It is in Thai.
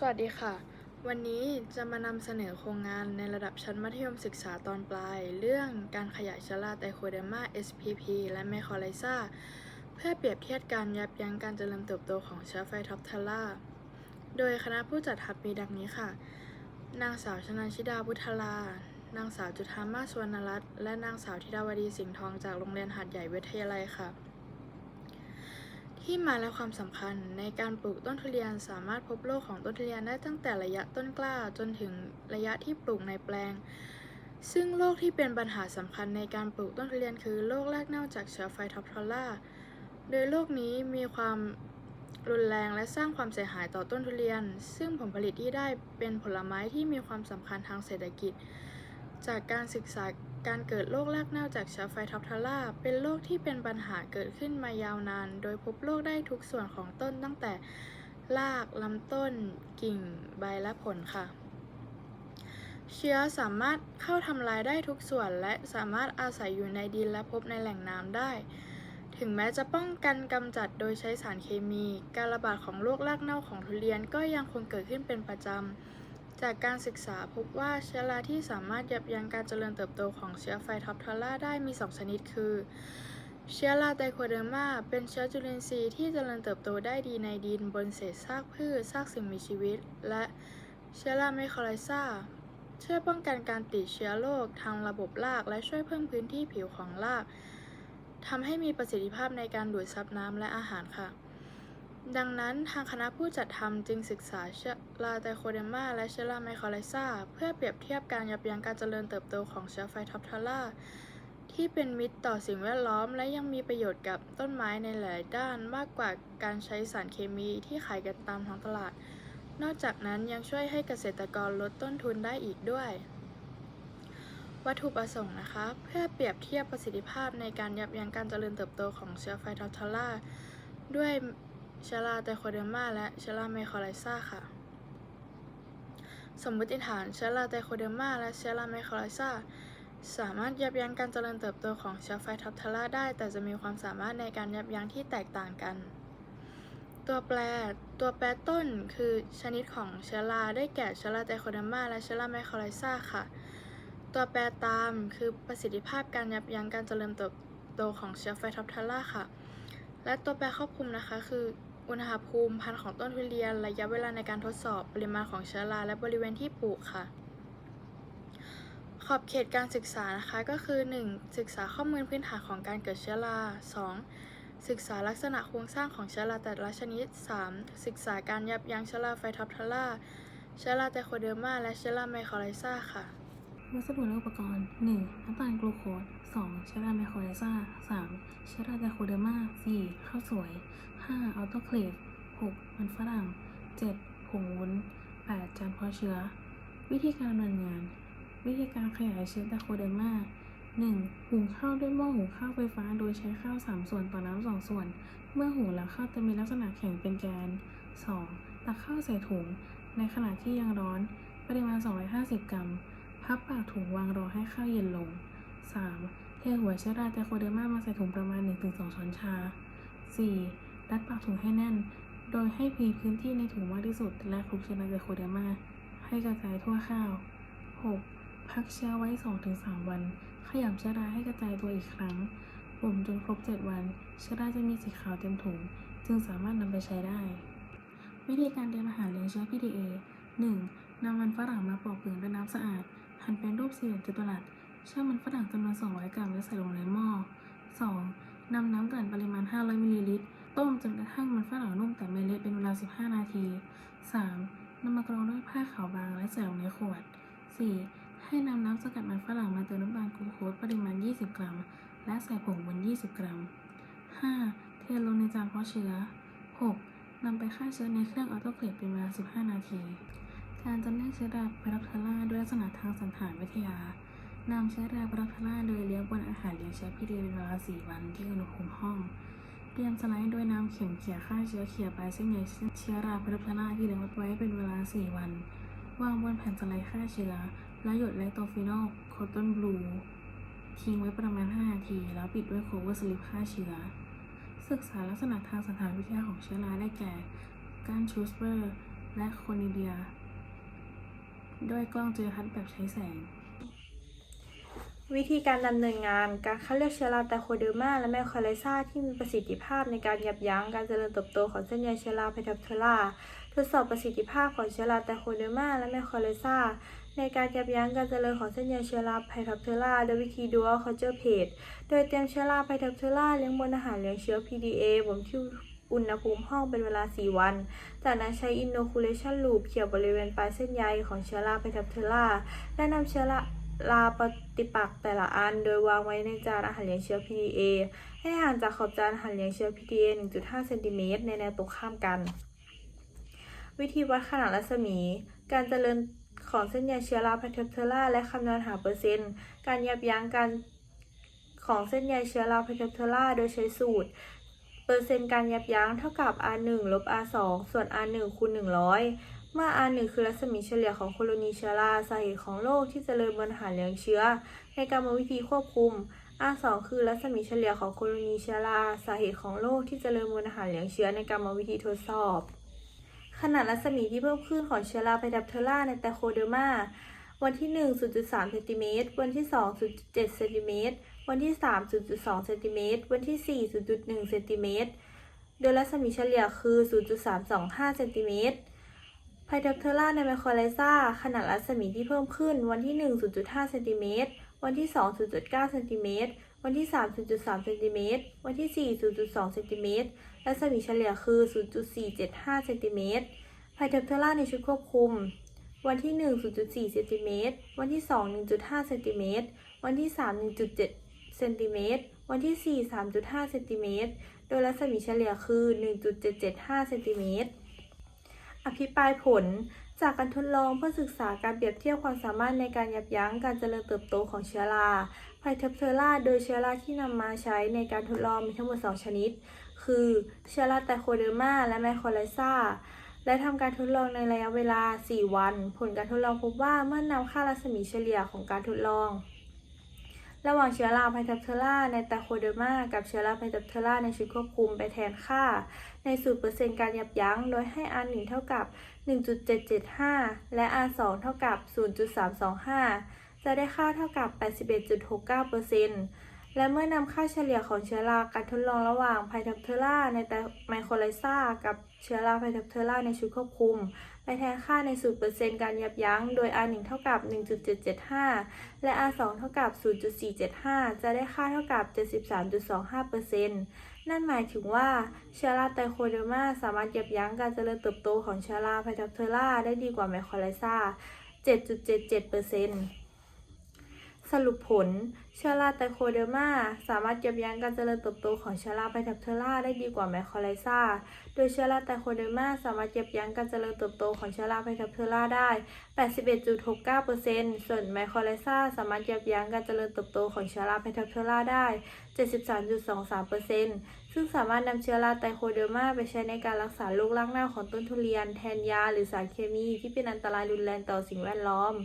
สวัสดีค่ะ วันนี้จะมานำเสนอโครงงานในระดับชั้นมัธยมศึกษาตอนปลาย เรื่องการขยายชื้อราไตโคเดมา SPP และไมครไลซาเพื่อเปรียบเทียบการยับยั้งการเจริญเติบโตของเชื้อไฟท็อปทาร่าโดยคณะผู้จัดทำมีดังนี้ค่ะ นางสาวชนาชิดาพุทธลา นางสาวจุธามาสวรรณรัตน์และนางสาวธิดาวดีสิงห์ทองจากโรงเรียนหาดใหญ่วิทยาลัยค่ะ ที่มาและความสำคัญในการปลูกต้นทุเรียนสามารถพบโรคของต้นทุเรียนได้ตั้งแต่ระยะต้นกล้าจนถึงระยะที่ปลูกในแปลง ซึ่งโรคที่เป็นปัญหาสำคัญในการปลูกต้นทุเรียนคือโรคแรกเน่าจากเชื้อไฟท็อปทอล่า โดยโรคนี้มีความรุนแรงและสร้างความเสียหายต่อต้นทุเรียน ซึ่งผลผลิตที่ได้เป็นผลไม้ที่มีความสำคัญทางเศรษฐกิจ จากการศึกษาการเกิดโรครากเน่าจากเชื้อไฟท็อปทาร่าเป็นโรคที่เป็นปัญหาเกิดขึ้นมายาวนาน โดยพบโรคได้ทุกส่วนของต้นตั้งแต่รากลำต้น กิ่ง ใบและผลค่ะ เชื้อสามารถเข้าทำลายได้ทุกส่วนและสามารถอาศัยอยู่ในดินและพบในแหล่งน้ำได้ ถึงแม้จะป้องกันกำจัดโดยใช้สารเคมี การระบาดของโรครากเน่าของทุเรียนก็ยังคงเกิดขึ้นเป็นประจำ จากการศึกษาพบว่าเชื้อราที่สามารถยับยั้งการเจริญเติบโตของเชื้อไฟท็อปทาร่าได้มี 2 ชนิดคือ เชื้อราไตโคเดอร์มาเป็นเชื้อจุลินทรีย์ที่เจริญเติบโตได้ดีในดินบนเศษซากพืชซากสิ่งมีชีวิต และเชื้อราไมโครไลซาช่วยป้องกันการติดเชื้อโรคทางระบบราก และช่วยเพิ่มพื้นที่ผิวของรากทำให้มีประสิทธิภาพในการดูดซับน้ำและอาหารค่ะ ดังนั้นทางคณะผู้จัดทำจึงศึกษาเชื้อราไตโคเดมาและเชื้อราไมครไลซาเพื่อเปรียบเทียบการยับยั้งการเจริญเติบโตของเชื้อไฟทอปทาร่าที่เป็นมิตรต่อสิ่งแวดล้อม และยังมีประโยชน์กับต้นไม้ในหลายด้านมากกว่าการใช้สารเคมีที่ขายกันตามท้องตลาด นอกจากนั้นยังช่วยให้เกษตรกรลดต้นทุนได้อีกด้วย วัตถุประสงค์นะคะ เพื่อเปรียบเทียบประสิทธิภาพในการยับยั้งการเจริญเติบโตของเชื้อไฟทอทาร่าด้วย ชื้อราไตโคเดอร์มาและเชื้อราไมโครไลซาค่ะ สมมติฐานเชื้อราไตโคเดอร์มาและเชื้อราไมโครไลซาสามารถยับยั้งการเจริญเติบโตของเชื้อไฟท็อปทาร่าได้ แต่จะมีความสามารถในการยับยั้งที่แตกต่างกัน ตัวแปรตัวแปรต้นคือชนิดของเชื้อราได้แก่เชื้อราไตโคเดอร์มาและเชื้อราไมโครไลซาค่ะ ตัวแปรตามคือประสิทธิภาพการยับยั้งการเจริญเติบโตของเชื้อไฟท็อปทาร่าค่ะ และตัวแปรควบคลุมนะคะ คืออุณหภูมิพันธุ์ของต้นทุเรียน ระยะเวลาในการทดสอบปริมาณของเชื้อราและบริเวณที่ปลูกค่ะ ขอบเขตการศึกษานะคะก็คือ 1. ศึกษาข้อมูลพื้นฐานของการเกิดเชื้อรา 2. ศึกษาลักษณะโครงสร้างของเชื้อราแต่ละชนิด 3. ศึกษาการยับยั้งเชื้อราไฟท็อปทาร่าเชื้อราไตโคเดอร์มาและเชื้อราไมโครไลซาค่ะ วัสดุและอุปกรณ์ 1. น้ำตาลกลูโคส 2. เชื้อราไมโครไลซา 3. เชื้อราไตโคเดอร์มา 4. ข้าวสวย 5. ออโตเคลฟ 6. มันฝรั่ง 7. ผงวุ้น 8. จานเพาะเชื้อ วิธีการดำเนินงาน วิธีการขยายเชื้อไตโคเดอร์มา 1. หุงข้าวด้วยหม้อหุงข้าวไฟฟ้า โดยใช้ข้าว 3 ส่วนต่อน้ำ 2 ส่วน เมื่อหุงแล้วข้าวจะมีลักษณะแข็งเป็นแกน 2. ตักข้าวใส่ถุง ในขณะที่ยังร้อน ปริมาณ 250 กรัม พับปากถุงวางรอให้ข้าวเย็นลง 3. เทหัวเชื้อราไตโคเดอร์มามาใส่ถุงประมาณ 1-2 ช้อนชา 4. รัดปากถุงให้แน่น โดยให้มีพื้นที่ในถุงมากที่สุด และคลุกเชื้อราไตโคเดอร์มาให้กระจายทั่วข้าว 6. พักเชื้อไว้ 2-3 วัน ขยำเชื้อราให้กระจายตัวอีกครั้งบ่มจนครบ 7 วัน เชื้อราจะมีสีขาวเต็มถุง จึงสามารถนำไปใช้ได้ วิธีการเตรียมอาหารเลี้ยงเชื้อ PDA 1. นำมันฝรั่งมาปอกเปลือกด้วยน้ำสะอาด หั่นเป็นรูปสี่เหลี่ยมจัตุรัสชั่งมันฝรั่งจำนวน 200 กรัมและใส่ลงในหม้อ 2. นำน้ำกลั่นปริมาณ 500 มิลลิลิตร ต้มจนกระทั่งมันฝรั่งนุ่มแต่ไม่เละเป็นเวลา 15 นาที 3. นำมากรองด้วยผ้าขาวบางและใส่ลงในขวด 4. ให้นำน้ำสกัดมันฝรั่งมาเติมน้ำตาลกลูโคสปริมาณ 20 กรัม และใส่ผงวุ้น20 กรัม 5. เทลงในจานเพาะเชื้อ 6. นำไปฆ่าเชื้อในเครื่องออโตเคลฟเป็นเวลา 15 นาที การจำแนกเชื้อราพาราพาราด้วย ลักษณะทางสันฐานวิทยานำเชื้อราพาราพาราโดยเลี้ยงบนอาหารเลี้ยงเชื้อพีเดเป็นเวลา4วันที่อุณหภูมิห้องเตรียมสไลด์ด้วยน้ำเข็มเขี่ยฆ่าเชื้อเขี่ยปเส้นใยเชื้อราพาราพาราที่เลี้ยงไว้เป็นเวลา4วัน วางบนแผ่นสไลด์ฆ่าเชื้อแล้วหยดไลโตฟินอลโคตอนบลูทิ้งไว้ประมาณ 5 นาที แล้วปิดด้วยโคเวอร์สลิปฆ่าเชื้อ ศึกษาลักษณะทางสถานวิทยาของเชื้อราได้แก่ การชูสเบอร์ และโคนิเดีย ด้วยกล้องจุลทรรศน์แบบใช้แสง วิธีการดำเนินงานการคัดเลือกเชื้อราไตโคเดอร์มาและไมโครไลซาที่มีประสิทธิภาพในการยับยั้งการเจริญเติบโตของเส้นใยเชื้อราไพทับเทอราทดสอบประสิทธิภาพของเชื้อราไตโคเดอร์มาและไมโครไลซาในการยับยั้งการเจริญของเส้นใยเชื้อราไพทับเทอราโดยวิธี dual culture plate โดยเตรียมเชื้อราไพทับเทอราเลี้ยงบนอาหารเลี้ยงเชื้อ PDA บนที่ อุณหภูมิห้องเป็นเวลา 4 วัน จากนั้นใช้ inoculation loop เขี่ยบริเวณปลายเส้นใยของเชื้อราไพทับเทอราและนำเชื้อราลาปฏิปักษ์แต่ละอัน โดยวางไว้ในจานอาหารเลี้ยงเชื้อ PDA ให้ห่างจากขอบจานอาหารเลี้ยงเชื้อ PDA 1.5เซนติเมตรในแนวตรงข้ามกัน วิธีวัดขนาดรัศมี การเจริญของเส้นใยเชื้อราพาเทเทอราและคำนวณหาเปอร์เซ็นต์ การยับยั้งการของเส้นใยเชื้อราพาเทเทอราโดยใช้สูตร เปอร์เซ็นต์การยับยั้งเท่ากับ R1 ลบ R2 ส่วน R1 คูณ 100 เมื่อ R1 คือรัศมีเฉลี่ยของโคโลนีเชื้อราสาเหตุของโรคที่เจริญบนอาหารเลี้ยงเชื้อ ในกรรมวิธีควบคุม R2 คือรัศมีเฉลี่ยของโคโลนีเชื้อราสาเหตุของโรคที่เจริญบนอาหารเลี้ยงเชื้อในกรรมวิธีทดสอบ ขนาดรัศมีที่เพิ่มขึ้นของเชื้อราไพดับเทอราในไตโคเดอร์มาวันที่ 1 0.3เซนติเมตรวันที่ 2 0.7เซนติเมตร วันที่ 3 0.2เซนติเมตร วันที่ 4 0.1เซนติเมตร โดยรัศมีเฉลี่ยคือ 0.325เซนติเมตรไพดับเทอราในไมโครไลซ่าขนาดรัศมีที่เพิ่มขึ้น วันที่ 1 0.5เซนติเมตร วันที่ 2 0.9เซนติเมตร วันที่ 3.3เซนติเมตร วันที่ 4 0.2เซนติเมตร รัศมีเฉลี่ยคือ 0.475เซนติเมตรไพดับเทอราในชุดควบคุม วันที่ 1 0.4เซนติเมตร วันที่ 2 1.5เซนติเมตร วันที่ 3 1.7 เซนติเมตร วันที่ 4 3.5 เซนติเมตร โดยรัศมีเฉลี่ยคือ 1.775 เซนติเมตร อภิปรายผล จากการทดลองเพื่อศึกษาการเปรียบเทียบความสามารถในการยับยั้งการเจริญเติบโตของเชื้อราไพเทปเทอราโดยเชื้อราที่นำมาใช้ในการทดลองมีทั้งหมด 2 ชนิด คือเชื้อราไตโคเดอร์มาและไมโครไลซาและทำการทดลองในระยะเวลา 4 วัน ผลการทดลองพบว่าเมื่อนำค่ารัศมีเฉลี่ยของการทดลอง ระหว่างเชื้อราไพทับเทอราในไตโคเดอร์มากับเชื้อราไพทับเทอราในชุดควบคุมไปแทนค่า ในสูตรเปอร์เซ็นต์การยับยั้ง โดยให้ R1 เท่ากับ 1.775 และ R2 เท่ากับ 0.325 จะได้ค่าเท่ากับ 81.69%และเมื่อนำค่าเฉลี่ยของเชื้อราการทดลองระหว่างไพทับเทอราในไตไมโครไลซากับเชื้อราไพทับเทอราในชุดควบคุม ไปแทนค่าในสูตรเปอร์เซ็นต์การยับยั้ง โดย R1 เท่ากับ 1.775 และ R2 เท่ากับ 0.475 จะได้ค่าเท่ากับ 73.25%นั่นหมายถึงว่าเชื้อราไตโคเดอร์มาสามารถยับยั้งการเจริญเติบโตของเชื้อราไพทัปเทอราได้ดีกว่าไมโครไลซา7.77% สรุปผล เชื้อราไตโคเดอร์มาสามารถยับยั้งการเจริญเติบโตของเชื้อราไพทับเทอราได้ดีกว่าไมโครไลซาโดยเชื้อราไตโคเดอร์มาสามารถยับยั้งการเจริญเติบโตของเชื้อราไพทับเทอราได้ 81.69%ส่วนไมโครไลซาสามารถยับยั้งการเจริญเติบโตของเชื้อราไพทับเทอราได้ 73.23%ซึ่งสามารถนำเชื้อราไตโคเดอร์มาไปใช้ในการรักษาโรครากเน่าของต้นทุเรียน แทนยา หรือสารเคมีที่เป็นอันตรายรุนแรงต่อสิ่งแวดล้อม